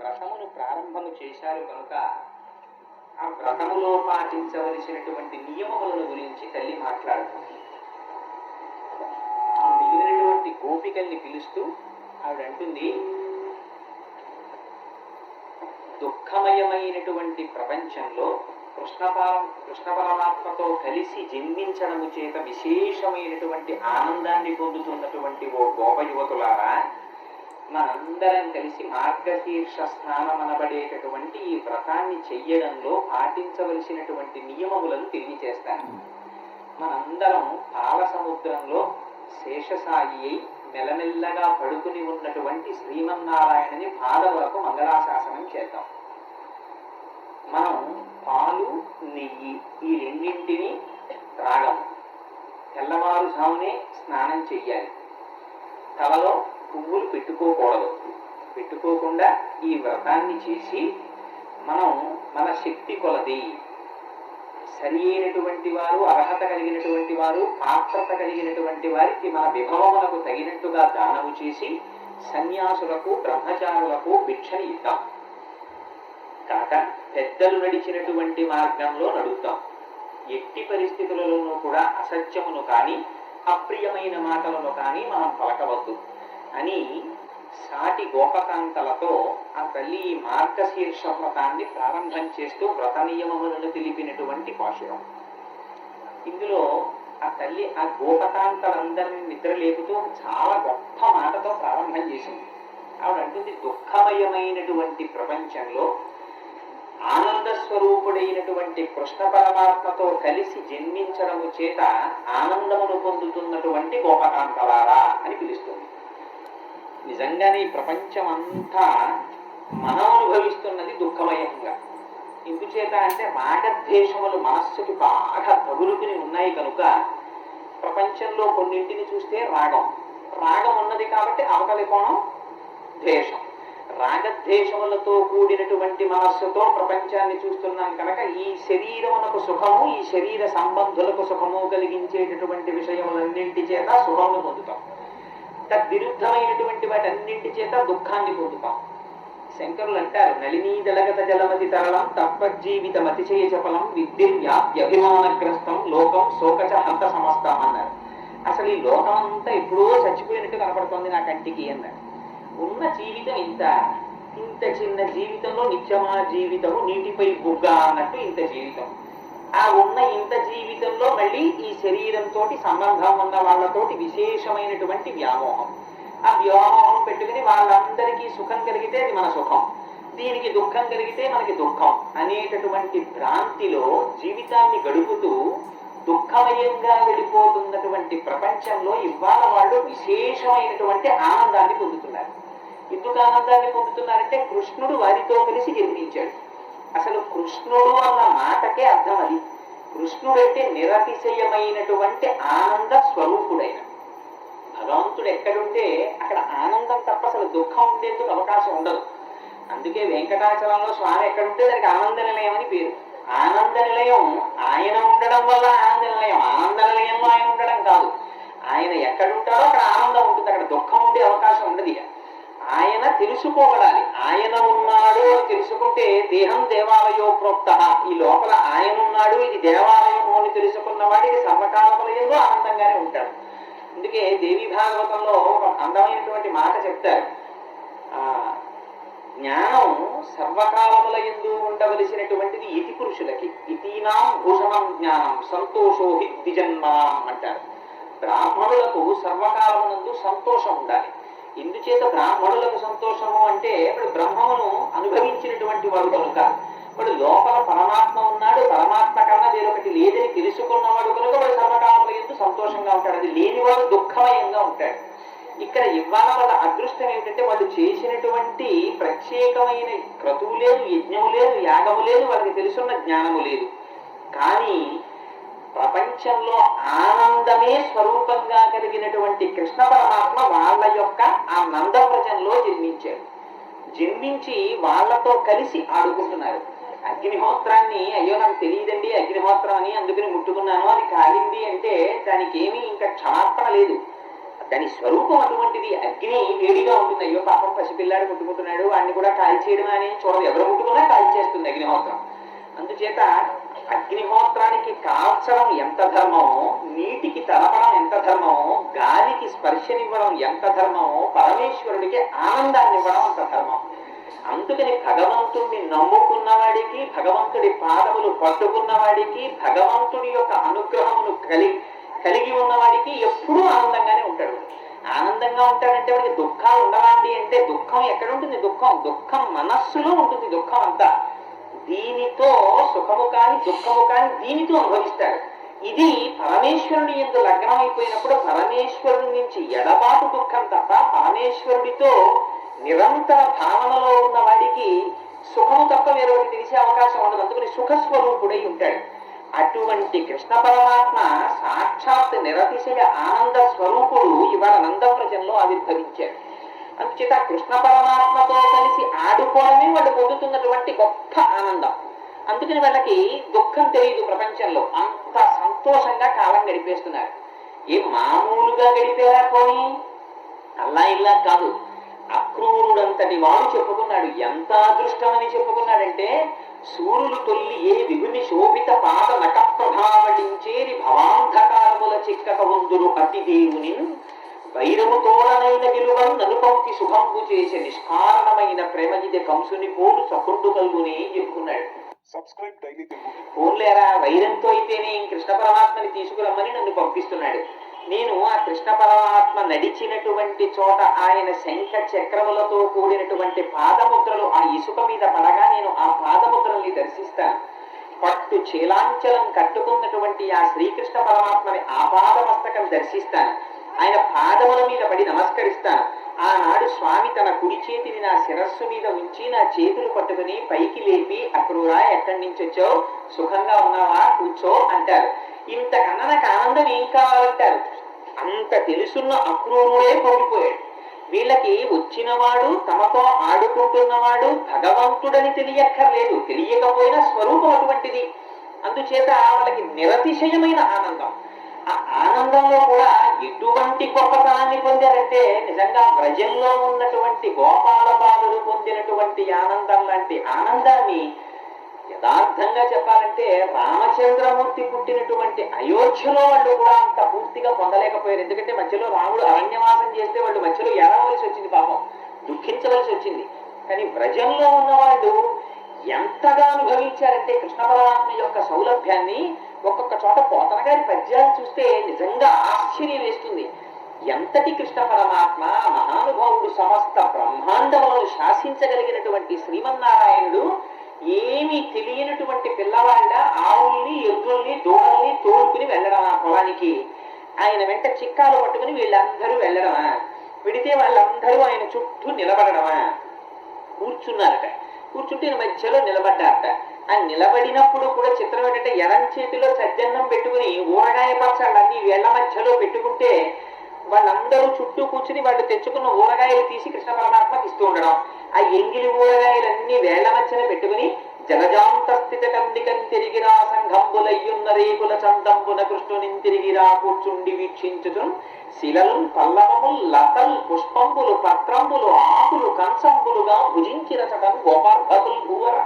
వ్రతమును ప్రారంభము చేశారు కనుక ఆ వ్రతములో పాటించవలసినటువంటి నియమములను గురించి తల్లి మాట్లాడుతుంది. ఆ మిగిలినటువంటి గోపికల్ని పిలుస్తూ ఆవిడ అంటుంది దుఃఖమయమైనటువంటి ప్రపంచంలో కృష్ణ కృష్ణ పరమాత్మతో కలిసి జన్మించడము చేత విశేషమైనటువంటి ఆనందాన్ని పొందుతున్నటువంటి ఓ గోప యువతులారా మనందరం కలిసి మార్గశీర్ష స్నానం అనబడేటటువంటి ఈ వ్రతాన్ని చెయ్యడంలో పాటించవలసినటువంటి నియమములను తెలియచేస్తాను మనందరం పాల సముద్రంలో శేషసాయి అయి మెల్లమెల్లగా పడుకుని ఉన్నటువంటి శ్రీమన్నారాయణని పాదములకు మంగళాశాసనం చేద్దాం. మనం పాలు నెయ్యి ఈ రెండింటిని త్రాగం. తెల్లవారుజామునే స్నానం చెయ్యాలి. తలలో పువ్వులు పెట్టుకోకూడదు. పెట్టుకోకుండా ఈ వ్రతాన్ని చేసి మనం మన శక్తి కొలది. సరి అయినటువంటి వారు అర్హత కలిగినటువంటి వారు పాత్రత కలిగినటువంటి వారికి మన విభవములకు తగినట్టుగా దానము చేసి సన్యాసులకు బ్రహ్మచారులకు భిక్షని ఇద్దాం. కాక పెద్దలు నడిచినటువంటి మార్గంలో నడుద్దాం. ఎట్టి పరిస్థితులలోనూ కూడా అసత్యమును కానీ అప్రియమైన మాటలను కానీ మనం పలకవద్దు. అని సాటి గోపకాంతలతో ఆ తల్లి ఈ మార్గశీర్ష వ్రతాన్ని ప్రారంభం చేస్తూ వ్రత నియమములను తెలిపినటువంటి పాశురం. ఇందులో ఆ తల్లి ఆ గోపకాంతలందరినీ నిద్ర లేపుతూ చాలా గొప్ప మాటతో ప్రారంభం చేసింది. ఆవిడ అంటుంది దుఃఖమయమైనటువంటి ప్రపంచంలో ఆనంద స్వరూపుడైనటువంటి కృష్ణ పరమాత్మతో కలిసి జన్మించడము చేత ఆనందమును పొందుతున్నటువంటి గోపకాంతలారా అని పిలుస్తుంది. నిజంగానే ఈ ప్రపంచం అంతా మనం అనుభవిస్తున్నది దుఃఖమయంగా. ఎందుచేత అంటే రాగద్వేషములు మనస్సుకి బాగా తగులుకుని ఉన్నాయి కనుక ప్రపంచంలో కొన్నింటిని చూస్తే రాగం. రాగం ఉన్నది కాబట్టి అవతలి కోణం ద్వేషం. రాగద్వేషములతో కూడినటువంటి మనస్సుతో ప్రపంచాన్ని చూస్తున్నాం కనుక ఈ శరీరమునకు సుఖము ఈ శరీర సంబంధులకు సుఖము కలిగించేటటువంటి విషయములన్నింటి చేత సుఖమును పొందుతాం. తద్విరుద్ధమైనటువంటి వాటన్నింటి చేత దుఃఖాన్ని పొందుతాం. శంకరులు అంటారు నళినీ జలగత జలమతి తరళం తప్పజీవితం అతిశయ చపలం విద్యువ్యాప్యభిమానగ్రస్తం లోకం శోకచ హంత సమస్తం అన్నారు. అసలు ఈ లోకం అంతా ఎప్పుడో చచ్చిపోయినట్టు కనపడుతోంది నా కంటికి అన్నారు. ఉన్న జీవితం ఇంత ఇంత చిన్న జీవితంలో నిత్యమా జీవితము నీటిపై బుగ్గ అన్నట్టు ఇంత జీవితం. ఆ ఉన్న ఇంత జీవితంలో మళ్ళీ ఈ శరీరంతో సంబంధం ఉన్న వాళ్ళతోటి విశేషమైనటువంటి వ్యామోహం. ఆ వ్యామోహం పెట్టుకుని వాళ్ళందరికీ సుఖం కలిగితే అది మన సుఖం. దీనికి దుఃఖం కలిగితే మనకి దుఃఖం అనేటటువంటి భ్రాంతిలో జీవితాన్ని గడుపుతూ దుఃఖమయంగా వెళ్ళిపోతున్నటువంటి ప్రపంచంలో ఇవాళ వాళ్ళు విశేషమైనటువంటి ఆనందాన్ని పొందుతున్నారు. ఎందుకు ఆనందాన్ని పొందుతున్నారంటే కృష్ణుడు వారితో కలిసి జన్మించాడు. అసలు కృష్ణుడు అన్న మాటకే అర్థం అది. కృష్ణుడైతే నిరతిశయమైనటువంటి ఆనంద స్వరూపుడైన. భగవంతుడు ఎక్కడుంటే అక్కడ ఆనందం తప్ప అసలు దుఃఖం ఉండేందుకు అవకాశం ఉండదు. అందుకే వెంకటాచలంలో స్వామి ఎక్కడుంటే దానికి ఆనంద నిలయం అని పేరు. ఆనంద నిలయం ఆయన ఉండడం వల్ల ఆనంద నిలయం ఆనంద నిలయంలో ఆయన ఉండడం కాదు. ఆయన ఎక్కడుంటారో అక్కడ ఆనందం ఉంటుంది అక్కడ దుఃఖం ఉండే అవకాశం ఉండదు ఇక. ఆయన తెలుసుకోగలాలి ఆయన ఉన్నాడు అని తెలుసుకుంటే దేహం దేవాలయో ప్రోక్త ఈ లోపల ఆయన ఉన్నాడు ఇది దేవాలయము అని తెలుసుకున్న వాడికి సర్వకాలములందు ఆనందంగానే ఉంటాడు. అందుకే దేవి భాగవతంలో ఒక అందమైనటువంటి మాట చెప్తారు. ఆ జ్ఞానం సర్వకాలముల ఎందు ఉండవలసినటువంటిది ఇతి పురుషులకి. ఇతీనాం భూషణం జ్ఞానం సంతోషో హి ద్విజన్మనాం అంటారు. బ్రాహ్మణులకు సర్వకాలమునందు సంతోషం ఉండాలి. ఎందుచేత బ్రాహ్మణులకు సంతోషము అంటే ఇప్పుడు బ్రహ్మమును అనుభవించినటువంటి వాడు కనుక. వాడు లోపల పరమాత్మ ఉన్నాడు పరమాత్మ కన్నా వేరొకటి లేదని తెలుసుకున్నవాడు కనుక వాడు సర్వకాలముల ఎందుకు సంతోషంగా ఉంటాడు. అది లేనివాడు దుఃఖమయంగా ఉంటాడు. ఇక్కడ ఇవాళ వాళ్ళ అదృష్టం ఏంటంటే వాళ్ళు చేసినటువంటి ప్రత్యేకమైన క్రతువు లేదు యజ్ఞము లేదు యాగము లేదు వాళ్ళకి తెలుసున్న జ్ఞానము లేదు. కానీ ప్రపంచంలో ఆనందమే స్వరూపంగా కలిగినటువంటి కృష్ణ పరమాత్మ వాళ్ళ యొక్క ఆ నందవ్రజంలో జన్మించాడు. జన్మించి వాళ్ళతో కలిసి ఆడుకుంటున్నారు. అగ్నిహోత్రాన్ని అయ్యో నాకు తెలియదండి అగ్నిహోత్రం అని అందుకని ముట్టుకున్నాను అది కాలింది అంటే దానికి ఏమీ ఇంకా క్షమాపణ లేదు. దాని స్వరూపం అటువంటిది అగ్ని వేడిగా ఉంటుంది. అయ్యో పాపం పసిపిల్లాడు ముట్టుకుంటున్నాడు వాడిని కూడా కాల్చేయడం అని చూడదు. ఎవరు ముట్టుకున్నా కాల్చేస్తుంది అగ్నిహోత్రం. అందుచేత అగ్నిహోత్రానికి కాల్చడం ఎంత ధర్మమో నీటికి తలపడం ఎంత ధర్మమో గాలికి స్పర్శనివ్వడం ఎంత ధర్మమో పరమేశ్వరుడికి ఆనందాన్ని ఇవ్వడం అంత ధర్మం. అందుకని భగవంతుణ్ణి నమ్ముకున్నవాడికి భగవంతుడి పాదములు పట్టుకున్నవాడికి భగవంతుడి యొక్క అనుగ్రహమును కలిగి కలిగి ఉన్నవాడికి ఎప్పుడూ ఆనందంగానే ఉంటాడు. ఆనందంగా ఉంటాడంటే వాడికి దుఃఖాలు ఉండవండి అంటే దుఃఖం ఎక్కడ ఉంటుంది దుఃఖం దుఃఖం మనస్సులో ఉంటుంది దుఃఖం అంతా. దీనితో సుఖము కాని దుఃఖము కాని దీనితో అనుభవిస్తాడు ఇది పరమేశ్వరుని ఎందు లగ్నం అయిపోయినప్పుడు పరమేశ్వరుని నుంచి ఎడబాటు దుఃఖం తప్ప పరమేశ్వరుడితో నిరంతర భావనలో ఉన్న వాడికి సుఖము తప్ప వేరొకటి తెలిసే అవకాశం ఉండదు. అందుకని సుఖస్వరూపుడై ఉంటాడు. అటువంటి కృష్ణ పరమాత్మ సాక్షాత్ నిరతిశయ ఆనంద స్వరూపుడు ఇవాళ నందవ్రజంలో ఆవిర్భవించాడు. అందుచేత కృష్ణ పరమాత్మతో కలిసి ఆడుకోవడమే వాళ్ళు పొందుతున్నటువంటి గొప్ప ఆనందం. అందుకని వాళ్ళకి దుఃఖం తెలియదు ప్రపంచంలో. అంత సంతోషంగా కాలం గడిపేస్తున్నారు. ఏ మామూలుగా గడిపేలా పోనీ? అల్లా ఇల్లా కాదు. అక్రూరుడంతటి వాడు చెప్పుకున్నాడు. ఎంత అదృష్టమని చెప్పుకున్నాడంటే సూర్యులు తొల్లి ఏ విభుని శోభిత పాద నట ప్రభావటించేరి భవాంధకారముల చిక్కక ఉందురు అతి దేవుని వైరము తోడనైన విలువను నలుపంక్తి శుభంబు చేసే నిష్కారణమైన ప్రేమ ఇది కంసుని పోలు సకుండు కలుగుని చెప్పుకున్నాడు. Daily Telugu. ఫోన్లేరా వైరంతో అయితేనే కృష్ణ పరమాత్మని తీసుకురమ్మని నన్ను పంపిస్తున్నాడు. నేను ఆ కృష్ణ పరమాత్మ నడిచినటువంటి చోట ఆయన శంఖ చక్రములతో కూడినటువంటి పాదముద్రలు ఆ ఇసుక మీద పడగా నేను ఆ పాదముద్రల్ని దర్శిస్తాను. పట్టు చీలాంచలం కట్టుకున్నటువంటి ఆ శ్రీకృష్ణ పరమాత్మని ఆపాదమస్తకం దర్శిస్తాను. ఆయన పాదముల మీద పడి నమస్కరిస్తాను. ఆనాడు స్వామి తన కుడి చేతిని నా శిరస్సు మీద ఉంచి నా చేతులు పట్టుకుని పైకి లేపి అక్రూరా ఎక్కడి నుంచి వచ్చావు? సుఖంగా ఉన్నావా? కూర్చో అంటారు. ఇంతకన్నా నాకు ఆనందం ఏం కావాలంటారు? అంత తెలుసున్న అక్రూరుడే కోడిపోయాడు వీళ్ళకి వచ్చినవాడు తమతో ఆడుకుంటున్నవాడు భగవంతుడని తెలియక్కర్లేదు. తెలియకపోయినా స్వరూపం అటువంటిది. అందుచేత వాళ్ళకి నిరతిశయమైన ఆనందం. ఆ ఆనందంలో కూడా ఎటువంటి గొప్పతనాన్ని పొందారంటే నిజంగా ప్రజల్లో ఉన్నటువంటి గోపాల బాధలు పొందినటువంటి ఆనందం లాంటి ఆనందాన్ని యథార్థంగా చెప్పాలంటే రామచంద్రమూర్తి పుట్టినటువంటి అయోధ్యలో వాళ్ళు కూడా అంత పూర్తిగా పొందలేకపోయారు. ఎందుకంటే మధ్యలో రాముడు అరణ్యవాసం చేస్తే వాళ్ళు మధ్యలో ఎరవలసి వచ్చింది పాపం దుఃఖించవలసి వచ్చింది. కానీ వ్రజంలో ఉన్నవాళ్ళు ఎంతగా అనుభవించారంటే కృష్ణ పరమాత్మ యొక్క సౌలభ్యాన్ని ఒక్కొక్క చోట పోతన గారి పద్యాలు చూస్తే నిజంగా ఆశ్చర్యం వేస్తుంది. ఎంతటి కృష్ణ పరమాత్మ మహానుభావుడు సమస్త బ్రహ్మాండములను శాసించగలిగినటువంటి శ్రీమన్నారాయణుడు ఏమీ తెలియనటువంటి పిల్లవాళ్ళ ఆవుల్ని ఎద్దుల్ని దూడల్ని తోడుకుని వెళ్ళడం ఆ పొలానికి ఆయన వెంట చిక్కాలు పట్టుకుని వీళ్ళందరూ వెళ్ళడమా? విడితే వాళ్ళందరూ ఆయన చుట్టూ నిలబడడమా? కూర్చున్నారట. కూర్చుంటే మధ్యలో నిలబడ్డారట. ఆ నిలబడినప్పుడు కూడా చిత్రం ఏంటంటే ఎడం చేతిలో సజ్జన్నం పెట్టుకుని ఊరగాయ పచ్చళ్ళన్నీ వేళ్ళ మధ్యలో పెట్టుకుంటే వాళ్ళందరూ చుట్టూ కూర్చుని వాళ్ళు తెచ్చుకున్న ఊరగాయలు తీసి కృష్ణ పరమాత్మకి ఇస్తూ ఉండడం. ఆ ఎంగిలి ఊరగాయలన్నీ వేళ్ళ మధ్యన పెట్టుకుని జగజాంతస్థిత కందికం తిరిగిరా సంఘంబులయ్యున్న రేకుల చందంబున కృష్ణుని తిరిగిరా కూర్చుండి వీక్షించుతు శిలలు పల్లవముల్ లతల్ పుష్పంబులు పత్రంబులు ఆకులు కంచంబులుగా భుజించిన చటం గోపార్భతులు భూవర.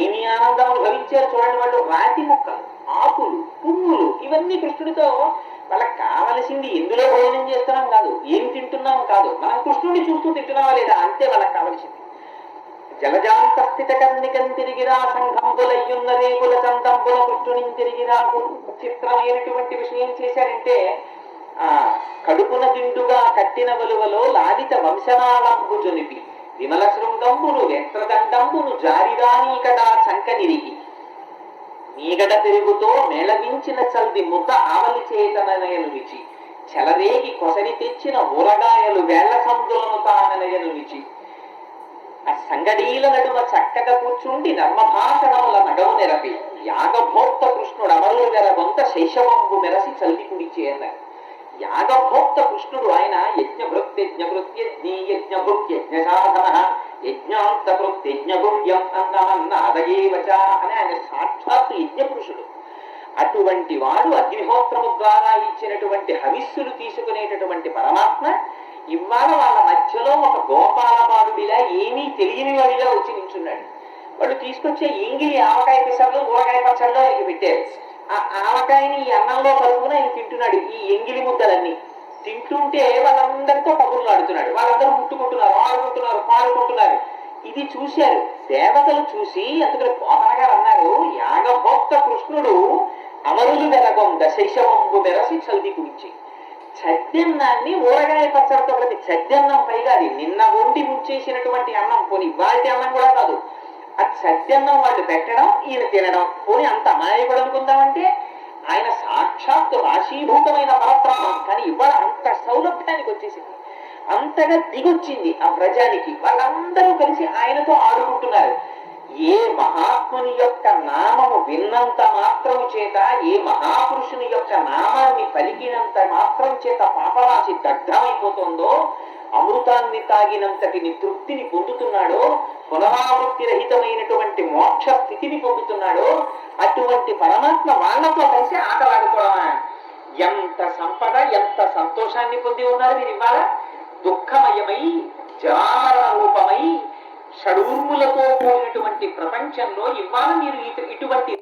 ఏమి ఆనందం అనుభవించారు చూడండి వాళ్ళు రాతి ముక్కలు ఆకులు పువ్వులు ఇవన్నీ కృష్ణుడితో వాళ్ళకి కావలసింది ఎందులో భోజనం చేస్తున్నాం కాదు ఏం తింటున్నాం కాదు. మనం కృష్ణుడిని చూస్తూ తింటున్నావా లేదా? అంతే వాళ్ళకి కావలసింది. జలజాంతస్థిత కన్నికం తిరిగిరా సంఘంబులయ్యున్న రేగుల చందంబుల కృష్ణుని తిరిగిరా చిత్రమైనటువంటి విషయం చేశారంటే ఆ కడుపున దిండుగా కట్టిన వలువలో లాలిత వంశనాళంబు జొనిపి విమల శృంగంబును వ్యక్తదండంబును జారిరానీకడా చంకనిరిగి నీగడ తిరుగుతో మేళవించిన చల్ది ముద్ద ఆవలి చేతనయను విచి చెలరేగి కొసరి తెచ్చిన ఊరగాయలు వేళ్ళ సందులను తాననయను విచి ఆ సంగడీల నడుమ చక్కగా కూర్చుండి నర్మభాషణముల నడవు నెరపి. యాగభోక్త కృష్ణుడు అమరులు వెరగొంత శైశవంబు మెరసి చల్లి కుడిచే అన్నారు యాగభోక్త కృష్ణుడు ఆయన యజ్ఞభృత్ యజ్ఞభృత్ యజ్ఞీ యజ్ఞభృక్ యజ్ఞ సాధన యజ్ఞాంతభృత్ యజ్ఞగుహ్యం అన్నమన్న అదయేవచ అని ఆయన సాక్షాత్తు యజ్ఞ పురుషుడు అటువంటి వాడు అగ్నిహోత్రము ద్వారా ఇచ్చినటువంటి హవిస్సులు తీసుకునేటటువంటి పరమాత్మ ఇవాళ వాళ్ళ మధ్యలో ఒక గోపాలపాదుడిలా ఏమీ తెలియని వాడిలా వచ్చి నించున్నాడు. వాళ్ళు తీసుకొచ్చే ఇంగిలి ఆవకాయ పిసర్లు ఊరకాయ పచ్చళ్ళు ఆయనకి పెట్టారు. ఆ ఆవకాయని ఈ అన్నంలో కలుపుకుని ఆయన తింటున్నాడు ఈ ఎంగిలి ముద్దలన్నీ. తింటుంటే వాళ్ళందరితో కబుర్లు ఆడుతున్నాడు వాళ్ళందరూ ముట్టుకుంటున్నారు ఆడుకుంటున్నారు పాడుకుంటున్నారు. ఇది చూశారు. దేవతలు చూసి అందుకని పోతన గారు అన్నారు యాగభోక్త కృష్ణుడు అమరులు వెలగొంద శైశవంబు వెరసి చల్ది గురించి. చద్దన్నాన్ని ఊరగాయ పచ్చడితో ప్రతి చద్దన్నం పైగా అది నిన్న వండి ముంచేసినటువంటి అన్నం. పోని ఇవాళ అన్నం కూడా కాదు. ఆ చద్దన్నం వాళ్ళు పెట్టడం ఈయన తినడం. పోని అంత అమాయకుడు అనుకుందామంటే ఆయన సాక్షాత్తు రాశీభూతమైన పరబ్రహ్మం కానీ ఇవాళ అంత సౌలభ్యానికి వచ్చేసింది. అంతగా దిగొచ్చింది ఆ ప్రజానికి. వాళ్ళందరూ కలిసి ఆయనతో ఆడుకుంటున్నారు. ఏ మహాత్ముని యొక్క నామము విన్నంత మాత్రము చేత ఏ మహాపురుషుని యొక్క నామాన్ని పలికినంత మాత్రం చేత పాపరాశి దగ్ధమైపోతుందో అమృతాన్ని తాగినంతటిని తృప్తిని పొందుతున్నాడో పునరావృత్తి రహితమైనటువంటి మోక్ష స్థితిని పొందుతున్నాడో అటువంటి పరమాత్మ వాళ్ళతో కలిసి ఆటలాడుకోవడమా? ఎంత సంపద ఎంత సంతోషాన్ని పొంది ఉన్నారు మీరు ఇవాళ దుఃఖమయమై జరామరణ రూపమై షడూర్ములతో కూడినటువంటి ప్రపంచంలో ఇవాళ మీరు ఇటు- ఇటువంటి